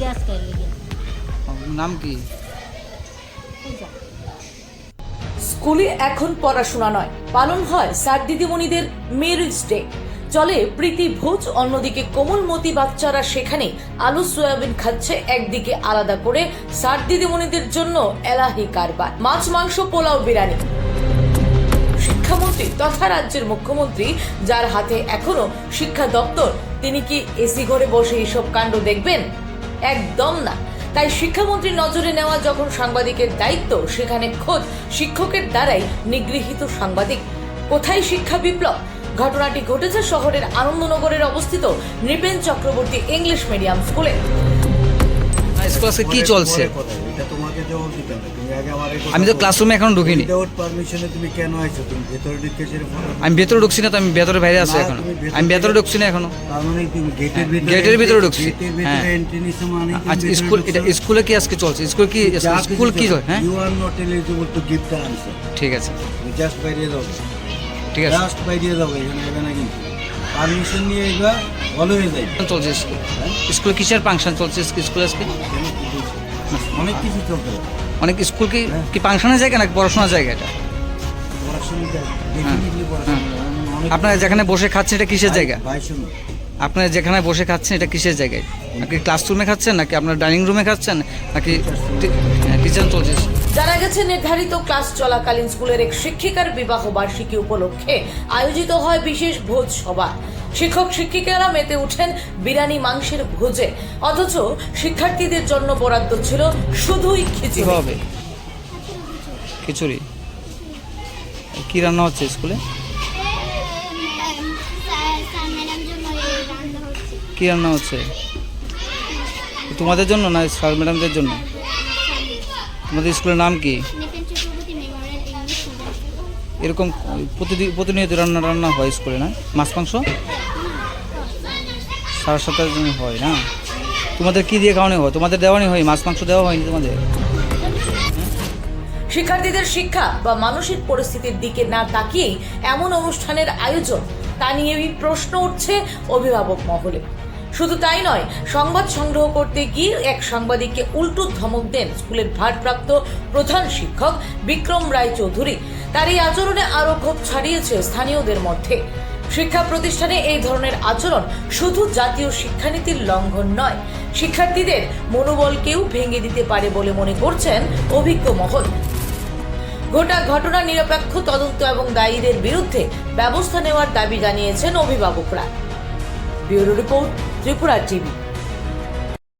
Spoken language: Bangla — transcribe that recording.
গ্যাস নাম কি? স্কুলে এখন পড়াশোনা নয় পালন হয় স্যার দিদিমণিদের মেরিজ ডে। চলে প্রীতি ভোজ অন্যদিকে কোমলমতি বাচ্চারা সেখানে আলু সয়াবিন খাচ্ছে একদিকে আলাদা করে স্যার দিদিমণিদের জন্য এলাহি কারবার। মাছ মাংস পোলাও বিরিয়ানি। শিক্ষামন্ত্রী তথা রাজ্যের মুখ্যমন্ত্রী যার হাতে এখনও শিক্ষা দপ্তর, তিনি কি এসি ঘরে বসে এইসব কাণ্ড দেখবেন? একদম না। তাই শিক্ষামন্ত্রীর নজরে নেওয়া যখন সাংবাদিকের দায়িত্ব, সেখানে খোঁজ শিক্ষকের দ্বারাই নিগৃহীত সাংবাদিক। কোথায় শিক্ষা বিপ্লব? ঘটনাটি ঘটেছে শহরের আনন্দনগরের অবস্থিত নৃপেন চক্রবর্তী ইংলিশ মিডিয়াম স্কুলে। স্কুল আজকে কি চলছে? এটা তোমাকে জবাব দিতে হবে তুমি আগে আমার আমি তো। ক্লাসরুমে এখনও ঢুকিনি। উইদাউট পারমিশনে তুমি কেন আইছো তুমি ভেতরে ঢুকে আমি ভেতরে ঢুকছি না তো আমি ভেতরে বাইরে আছি এখনও। আমি ভেতরে ঢুকছি না এখনও। তার মানে তুমি গেটের হ্যাঁ, ভিতরে গেটের ভিতরে ঢুকছি। হ্যাঁ। মানে আচ্ছা স্কুল এটা স্কুলে কি আজকে চলছে? স্কুল কি স্কুল কি চলে হ্যাঁ? You are not eligible to give the answer ঠিক আছে। জাস্ট বাইরে যাও। ঠিক আছে। জাস্ট বাইরে যাও এখানে হবে না কিন্তু পারমিশন নিয়ে এবার ভালো হয়ে যাই চলছে স্কুল। স্কুলে কিসের ফাংশন চলছে স্কুল আজকে? অনেক কিছু চলতে অনেক স্কুল কি কি ফাংশনের জায়গা নাকি পড়াশোনার জায়গা এটা? আপনারা যেখানে বসে খাচ্ছেন এটা কিসের জায়গা? আপনারা যেখানে বসে খাচ্ছেন এটা কিসের জায়গায়? নাকি ক্লাসরুমে খাচ্ছেন নাকি আপনার ডাইনিং রুমে খাচ্ছেন নাকি কিচেন চলছে। জানা গেছে, নির্ধারিত ক্লাস চলাকালীন স্কুলের এক শিক্ষিকার বিবাহ বার্ষিকী উপলক্ষে আয়োজিত হয় বিশেষ ভোজ সভা। শিক্ষক শিক্ষিকারা মেতে উঠেন বিরানি মাংসের ভোজে। অথচ শিক্ষার্থীদের জন্য বরাদ্দ ছিল শুধুই খিচুড়ি। হবে খিচুড়ি? কি রান্না হচ্ছে স্কুলে? কি রান্না হচ্ছে? তোমাদের জন্য না, স্যার ম্যাডামদের জন্য? তোমাদের স্কুলের নাম কি? এরকম প্রতিদিন প্রতিনিয়ত রান্না রান্না হয় স্কুলে না? মাছ মাংস? সাড়ে সাতটার জন্য হয় না? তোমাদের কি দিয়ে খাওয়ানো হয়? তোমাদের দেওয়ানি হয়? মাছ মাংস দেওয়া হয়নি তোমাদের? শিক্ষার্থীদের শিক্ষা বা মানসিক পরিস্থিতির দিকে না তাকিয়েই এমন অনুষ্ঠানের আয়োজন তা নিয়েই প্রশ্ন উঠছে অভিভাবক মহলে। শুধু তাই নয়, সংবাদ সংগ্রহ করতে গিয়ে এক সাংবাদিককে উল্টো ধমক দেন স্কুলের ভারপ্রাপ্ত প্রধান শিক্ষক বিক্রম রায় চৌধুরী তার এই আচরণে আরও ক্ষোভ ছাড়িয়েছে স্থানীয়দের মধ্যে। শিক্ষা প্রতিষ্ঠানে এই ধরনের আচরণ শুধু জাতীয় শিক্ষানীতির লঙ্ঘন নয়, শিক্ষার্থীদের মনোবলকেও ভেঙে দিতে পারে বলে মনে করছেন অভিজ্ঞ মহল। গোটা ঘটনা নিরপেক্ষ, তদন্ত এবং দায়ীদের বিরুদ্ধে ব্যবস্থা নেওয়ার দাবি জানিয়েছেন অভিভাবকরা। Bureau report Tripura TV